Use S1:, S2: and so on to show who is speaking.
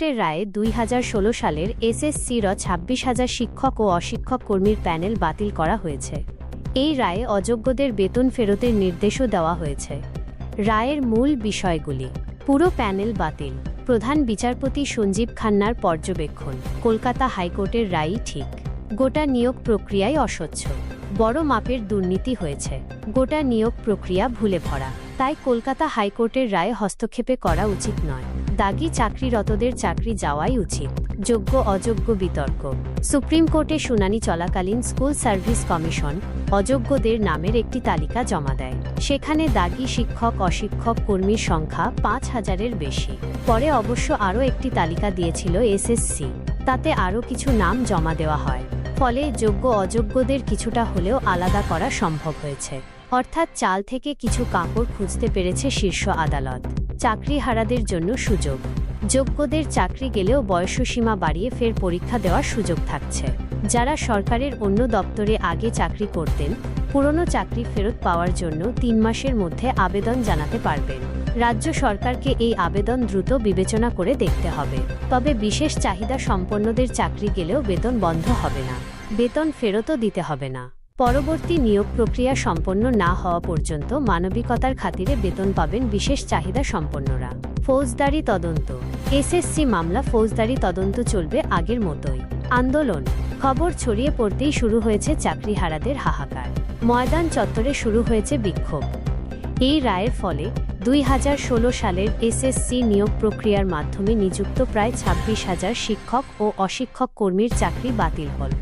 S1: হাইকোর্টের রায়ে দুই হাজার ষোলো সালের এসএসসির ছাব্বিশ হাজার শিক্ষক ও অশিক্ষক কর্মীর প্যানেল বাতিল করা হয়েছে। এই রায়ে অযোগ্যদের বেতন ফেরতের নির্দেশও দেওয়া হয়েছে। রায়ের মূল বিষয়গুলি। পুরো প্যানেল বাতিল। প্রধান বিচারপতি সঞ্জীব খান্নার পর্যবেক্ষণ। কলকাতা হাইকোর্টের রায়ই ঠিক। গোটা নিয়োগ প্রক্রিয়ায় অস্বচ্ছ। বড় মাপের দুর্নীতি হয়েছে। গোটা নিয়োগ প্রক্রিয়া ভুলে ভরা। তাই কলকাতা হাইকোর্টের রায়ে হস্তক্ষেপে করা উচিত নয়। দাগি চাকরিরতদের চাকরি যাওয়াই উচিত। যোগ্য, অযোগ্য বিতর্ক। সুপ্রিম কোর্টে শুনানি চলাকালীন স্কুল সার্ভিস কমিশন অযোগ্যদের নামের একটি তালিকা জমা দেয়। সেখানে দাগি শিক্ষক, অশিক্ষক কর্মীর সংখ্যা পাঁচ হাজারের বেশি। পরে অবশ্য আরও একটি তালিকা দিয়েছিল এসএসসি। তাতে আরও কিছু নাম জমা দেওয়া হয়। ফলে যোগ্য, অযোগ্যদের কিছুটা হলেও আলাদা করা সম্ভব হয়েছে। অর্থাৎ চাল থেকে কিছু কাপড় খুঁজতে পেরেছে শীর্ষ আদালত। চাকরি হারাদের জন্য সুযোগ। যোগ্যদের চাকরি গেলেও বয়সসীমা বাড়িয়ে ফের পরীক্ষা দেওয়ার সুযোগ থাকছে। যারা সরকারের অন্য দপ্তরে আগে চাকরি করতেন, পুরনো চাকরি ফেরত পাওয়ার জন্য তিন মাসের মধ্যে আবেদন জানাতে পারবেন। রাজ্য সরকারকে এই আবেদন দ্রুত বিবেচনা করে দেখতে হবে। তবে বিশেষ চাহিদা সম্পন্নদের চাকরি গেলেও বেতন বন্ধ হবে না। বেতন ফেরতও দিতে হবে না। পরবর্তী নিয়োগ প্রক্রিয়া সম্পন্ন না হওয়া পর্যন্ত মানবিকতার খাতিরে বেতন পাবেন বিশেষ চাহিদা সম্পন্নরা। ফৌজদারি তদন্ত। এসএসসি মামলা ফৌজদারি তদন্ত চলবে আগের মতোই। আন্দোলন। খবর ছড়িয়ে পড়তেই শুরু হয়েছে চাকরিহারাদের হাহাকার। ময়দান চত্বরে শুরু হয়েছে বিক্ষোভ। এই রায়ের ফলে দুই হাজার ষোলো সালের এসএসসি নিয়োগ প্রক্রিয়ার মাধ্যমে নিযুক্ত প্রায় ছাব্বিশ হাজার শিক্ষক ও অশিক্ষক কর্মীর চাকরি বাতিল হল।